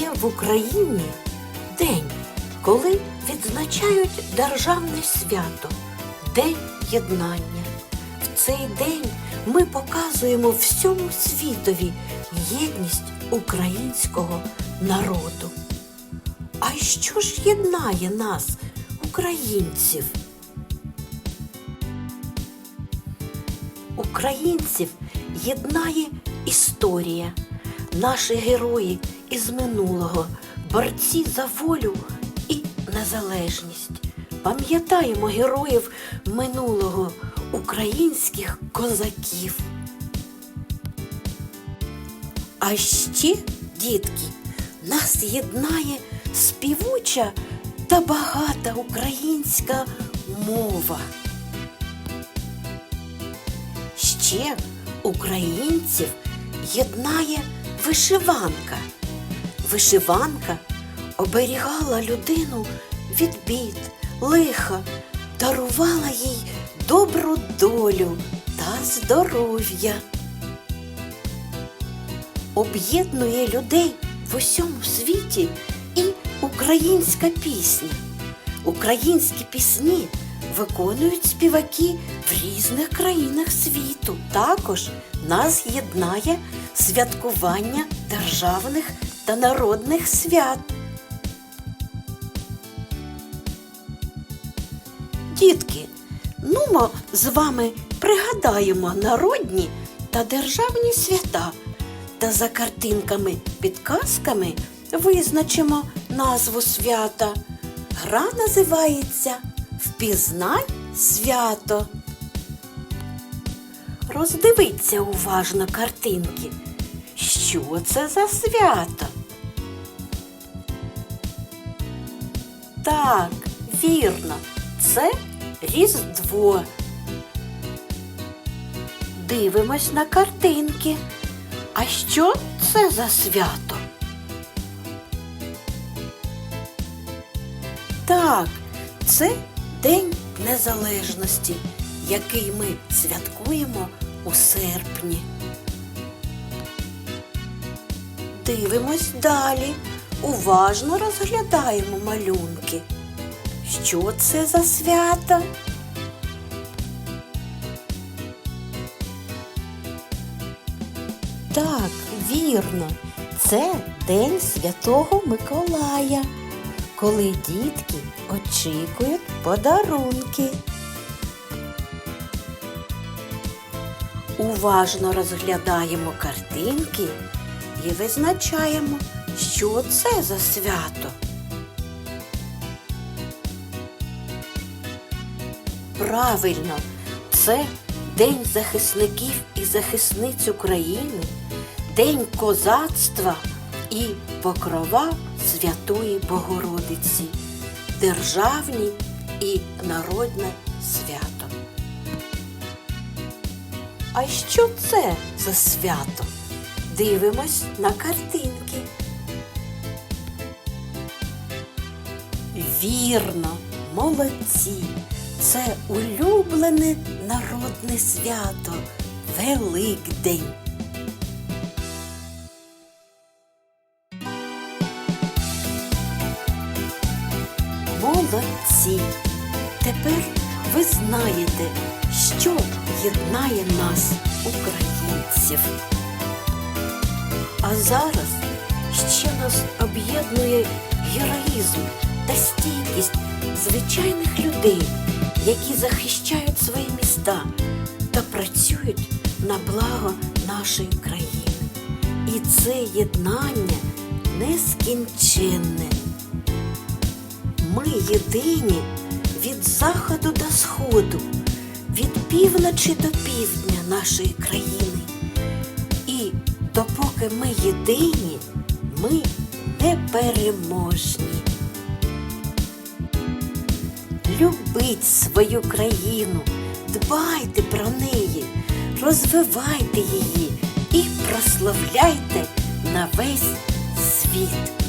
Є в Україні день, коли відзначають державне свято День єднання. В цей день ми показуємо всьому світові єдність українського народу. А що ж єднає нас, українців? Українців єднає історія, наші герої із минулого, борці за волю і незалежність. Пам'ятаємо героїв минулого українських козаків. А ще, дітки, нас єднає співуча та багата українська мова. Ще українців єднає вишиванка. Вишиванка оберігала людину від бід, лиха, дарувала їй добру долю та здоров'я. Об'єднує людей в усьому світі і українська пісня. Українські пісні виконують співаки в різних країнах світу. Також нас єднає святкування державних та народних свят. Дітки, ну ми з вами пригадаємо народні та державні свята та за картинками підказками визначимо назву свята. Гра називається Впізнай свято. Роздивіться уважно картинки. Що це за свято? Так, вірно, це Різдво. Дивимось на картинки. А що це за свято? Так, це День Незалежності, який ми святкуємо у серпні. Дивимось далі, уважно розглядаємо малюнки. Що це за свято? Так, вірно, це День Святого Миколая, коли дітки очікують подарунки. Уважно розглядаємо картинки і визначаємо, що це за свято. Правильно, це День захисників і захисниць України, День козацтва і покрова Святої Богородиці, державні і народне свято. А що це за свято? Дивимось на картинки. Вірно, молодці! Це улюблене народне свято Великдень. Молодці! Тепер ви знаєте, що єднає нас, українців. А зараз ще нас об'єднує героїзм та стійкість звичайних людей, які захищають свої міста та працюють на благо нашої країни. І це єднання нескінченне. Ми єдині від заходу до сходу, від півночі до півдня нашої країни. І допоки ми єдині, ми непереможні. Любіть свою країну, дбайте про неї, розвивайте її і прославляйте на весь світ.